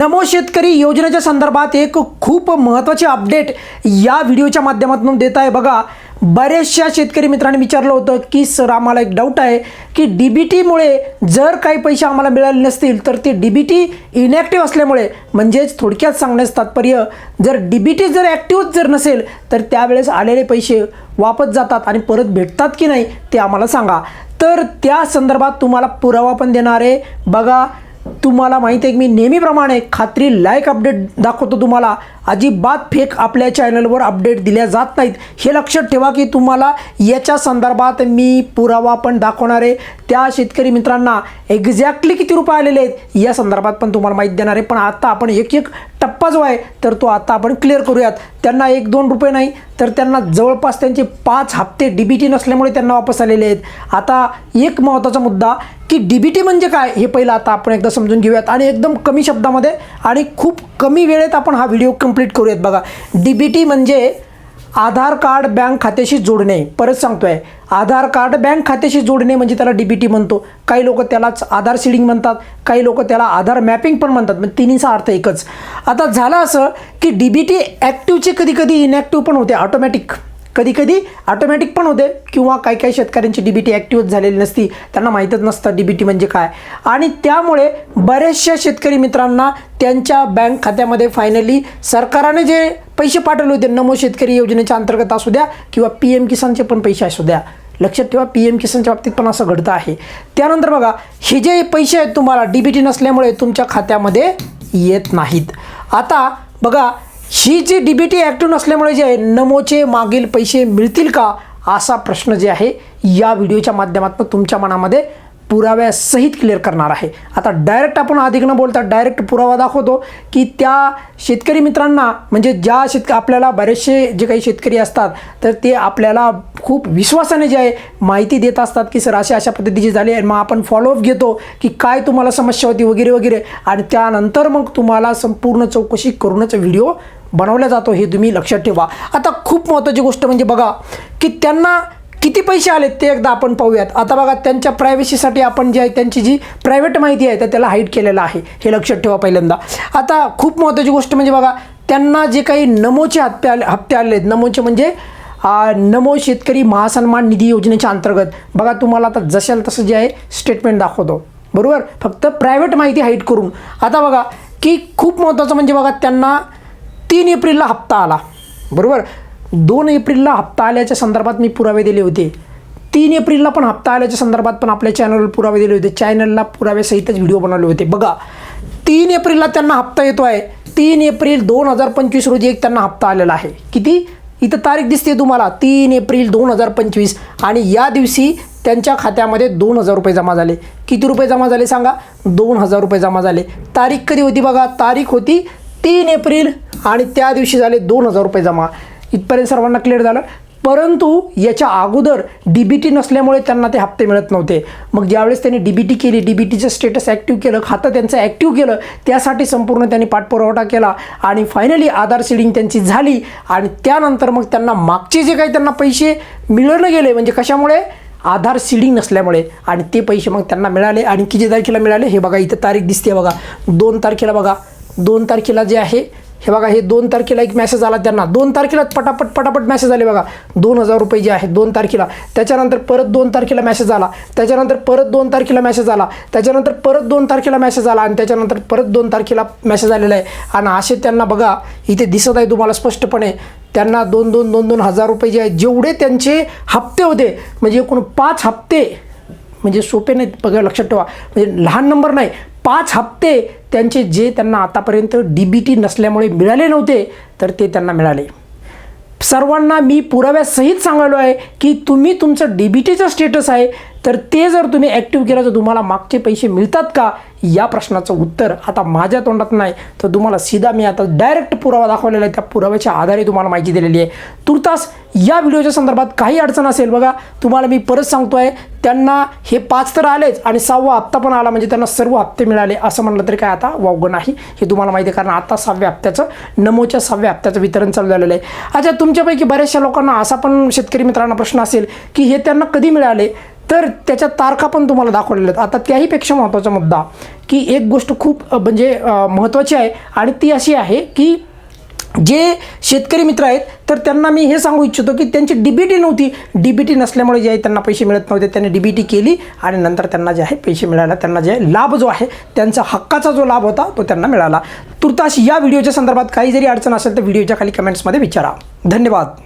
नमो शेतकरी योजनेच्या संदर्भात एक खूप महत्त्वाची अपडेट या व्हिडिओच्या माध्यमातून देत आहे. बघा बऱ्याचशा शेतकरी मित्रांनी विचारलं होतं की सर आम्हाला एक डाऊट आहे की डी बी टीमुळे जर काही पैसे आम्हाला मिळाले नसतील तर ते डी बी टी इनॅक्टिव्ह असल्यामुळे म्हणजेच थोडक्यात सांगण्याचं तात्पर्य जर डी बी टी जर ॲक्टिव्ह जर नसेल तर त्यावेळेस आलेले पैसे वापस जातात आणि परत भेटतात की नाही ते आम्हाला सांगा. तर त्या संदर्भात तुम्हाला पुरावा पण देणार आहे. बघा तुम्हाला माहिती आहे की मी नेहमीप्रमाणे खात्री लायक अपडेट दाखवतो तुम्हाला. अजिबात फेक आपल्या चॅनलवर अपडेट दिल्या जात नाहीत. हे लक्षात ठेवा की तुम्हाला याच्या संदर्भात मी पुरावा पण दाखवणार आहे. त्या शेतकरी मित्रांना एक्झॅक्टली किती रुपये आलेले आहेत? या संदर्भात पण तुम्हाला माहीत देणार आहे. पण आता आपण एक एक टप्पा जो आहे तर तो आता आपण क्लिअर करूयात. त्यांना एक दोन रुपये नाही तर त्यांना जवळपास त्यांचे पाच हप्ते डी बी टी नसल्यामुळे त्यांना वापस आलेले आहेत. आता एक महत्त्वाचा मुद्दा की डी बी टी म्हणजे काय? हे पहिलं आता आपण एकदा समजून घेऊयात. आणि एकदम कमी शब्दामध्ये आणि खूप कमी वेळेत आपण हा व्हिडिओ कंप्लीट करूयात बघा. डी बी टी म्हणजे आधार कार्ड बँक खात्याशी जोडणे. परत सांगतोय आधार कार्ड बँक खात्याशी जोडणे म्हणजे त्याला डी बी टी म्हणतो. काही लोक त्यालाच आधार सीडिंग म्हणतात काही लोक त्याला आधार मॅपिंग पण म्हणतात म्हणजे तिन्हीचा अर्थ एकच. आता झालं असं की डी बी टी ॲक्टिवचे कधी कधी इनॅक्टिव्ह पण होते ऑटोमॅटिक कधी कधी ऑटोमॅटिक पण होते. किंवा काही काही शेतकऱ्यांची डी बी टी ॲक्टिव्ह झालेली नसती त्यांना माहीतच नसतं डी बी टी म्हणजे काय. आणि त्यामुळे बऱ्याचशा शेतकरी मित्रांना त्यांच्या बँक खात्यामध्ये फायनली सरकारने जे पैसे पाठवले होते नमो शेतकरी योजनेच्या अंतर्गत असू द्या किंवा पी एम किसानचे पण पैसे असू द्या. लक्षात ठेवा पी एम किसानच्या बाबतीत पण असं घडतं आहे. त्यानंतर बघा हे जे पैसे आहेत तुम्हाला डी बी टी नसल्यामुळे तुमच्या खात्यामध्ये येत नाहीत. आता बघा ही जी डी बी टी ॲक्टिव्ह नसल्यामुळे जे आहे नमोचे मागील पैसे मिळतील का असा प्रश्न जे आहे या व्हिडिओच्या माध्यमातून तुमच्या मनामध्ये पुराव्यासहित क्लिअर करणार आहे. आता डायरेक्ट आपण अधिक न बोलता डायरेक्ट पुरावा दाखवतो की त्या शेतकरी मित्रांना म्हणजे ज्या शेतक आपल्याला बरेचसे जे काही शेतकरी असतात तर ते आपल्याला खूप विश्वासाने जे आहे माहिती देत असतात की सर अशा अशा पद्धतीची झाली आहे मग आपण फॉलोअप घेतो की काय तुम्हाला समस्या होती वगैरे वगैरे. आणि त्यानंतर मग तुम्हाला संपूर्ण चौकशी करूनच व्हिडिओ बनवला जातो हे तुम्ही लक्षात ठेवा. आता खूप महत्त्वाची गोष्ट म्हणजे बघा की त्यांना किती पैसे आले ते एकदा आपण पाहूयात. आता बघा त्यांच्या प्रायव्हसीसाठी आपण जे आहे त्यांची जी प्रायव्हेट माहिती आहे तर त्याला हाईड केलेलं आहे. हे लक्षात ठेवा पहिल्यांदा. आता खूप महत्त्वाची गोष्ट म्हणजे बघा त्यांना जे काही नमोचे हप्ते आले हप्ते आले आहेत नमोचे म्हणजे नमो शेतकरी महासन्मान निधी योजनेच्या अंतर्गत. बघा तुम्हाला आता जशाल तसं जे आहे स्टेटमेंट दाखवतो. बरोबर? फक्त प्रायव्हेट माहिती हाईट करून. आता बघा की खूप महत्त्वाचं म्हणजे बघा त्यांना तीन एप्रिलला हप्ता आला. बरोबर? दोन एप्रिलला हप्ता आल्याच्या संदर्भात मी पुरावे दिले होते. तीन एप्रिलला पण हप्ता आल्याच्या संदर्भात पण आपल्या चॅनलवर पुरावे दिले होते. चॅनलला पुराव्यासहितच व्हिडिओ बनवले होते. बघा तीन एप्रिलला त्यांना हप्ता येतो आहे. तीन एप्रिल दोन हजार पंचवीस रोजी एक त्यांना हप्ता आलेला आहे. किती? इथं तारीख दिसते तुम्हाला. तीन एप्रिल दोन हजार पंचवीस आणि या दिवशी त्यांच्या खात्यामध्ये दोन हजार रुपये जमा झाले. किती रुपये जमा झाले सांगा? दोन हजार रुपये जमा झाले. तारीख कधी होती बघा? तारीख होती तीन एप्रिल आणि त्या दिवशी झाले दोन हजार रुपये जमा. इथपर्यंत सर्वांना क्लिअर झालं. परंतु याच्या अगोदर डी बी टी नसल्यामुळे त्यांना ते हप्ते मिळत नव्हते. मग ज्यावेळेस त्यांनी डी बी टी केली डी बी टीचं स्टेटस ॲक्टिव्ह केलं खातं त्यांचं ॲक्टिव्ह केलं त्यासाठी संपूर्ण त्यांनी पाठपुरवठा केला आणि फायनली आधार सीडिंग त्यांची झाली आणि त्यानंतर मग त्यांना मागचे जे काही त्यांना पैसे मिळणं गेले म्हणजे कशामुळे? आधार सीडिंग नसल्यामुळे. आणि ते पैसे मग त्यांना मिळाले. आणि किती तारखेला मिळाले हे बघा इथं तारीख दिसते बघा. दोन तारखेला बघा. दोन तारखेला जे आहे हे बघा हे दोन तारखेला एक मेसेज आला त्यांना. दोन तारखेला पटापट पटापट मेसेज आले बघा. दोन हजार रुपये जे आहेत दोन तारखेला. त्याच्यानंतर परत दोन तारखेला मेसेज आला. त्याच्यानंतर परत दोन तारखेला मेसेज आला. त्याच्यानंतर परत दोन तारखेला मेसेज आला आणि त्याच्यानंतर परत दोन तारखेला मेसेज आलेला आहे. आणि असे त्यांना बघा इथे दिसत आहे तुम्हाला स्पष्टपणे. त्यांना दोन दोन दोन दोन हजार रुपये जे आहेत जेवढे त्यांचे हप्ते होते म्हणजे एकूण पाच हप्ते म्हणजे सोपे नाहीत बघा लक्षात ठेवा. म्हणजे लहान नंबर नाही पाच हप्ते त्यांचे जे त्यांना आतापर्यंत डी बी टी नसल्यामुळे मिळाले नव्हते तर ते त्यांना मिळाले. सर्वांना मी पुराव्यासहित सांगायलो आहे की तुम्ही तुमचं डी बी टीचं स्टेटस आहे तर ते जर तुम्ही ॲक्टिव्ह केलं तर तुम्हाला मागचे पैसे मिळतात का? या प्रश्नाचं उत्तर आता माझ्या तोंडात नाही. तर तुम्हाला सीधा मी आता डायरेक्ट पुरावा दाखवलेला आहे. त्या पुराव्याच्या आधारे तुम्हाला माहिती दिलेली आहे. तुर्तास या व्हिडिओच्या संदर्भात काही अडचण असेल बघा तुम्हाला मी परत सांगतो आहे त्यांना हे पाच तर आलेच आणि सहावा हप्ता पण आला म्हणजे त्यांना सर्व हप्ते मिळाले. असं म्हणलं तरी काय आता वावगं नाही हे तुम्हाला माहिती आहे. कारण आता सहाव्या हप्त्याचं नमोच्या सहाव्या हप्त्याचं वितरण चालू झालेलं आहे. अच्छा तुमच्यापैकी बऱ्याचशा लोकांना असा पण शेतकरी मित्रांना प्रश्न असेल की हे त्यांना कधी मिळाले? तर त्याच्या तारखा पण तुम्हाला दाखवलेल्या आहेत. आता त्याहीपेक्षा महत्त्वाचा मुद्दा की एक गोष्ट खूप म्हणजे महत्त्वाची आहे आणि ती अशी आहे की जे शेतकरी मित्र आहेत तर त्यांना मी हे सांगू इच्छितो की त्यांची डी बी टी नव्हती. डी बी टी नसल्यामुळे जे आहे त्यांना पैसे मिळत नव्हते. त्यांनी डी बी टी केली आणि नंतर त्यांना जे आहे पैसे मिळाला त्यांना जे लाभ जो आहे त्यांचा हक्काचा जो लाभ होता तो त्यांना मिळाला. तुर्तास या व्हिडिओच्या संदर्भात काही जरी अडचण असेल तर व्हिडिओच्या खाली कमेंट्समध्ये विचारा. धन्यवाद.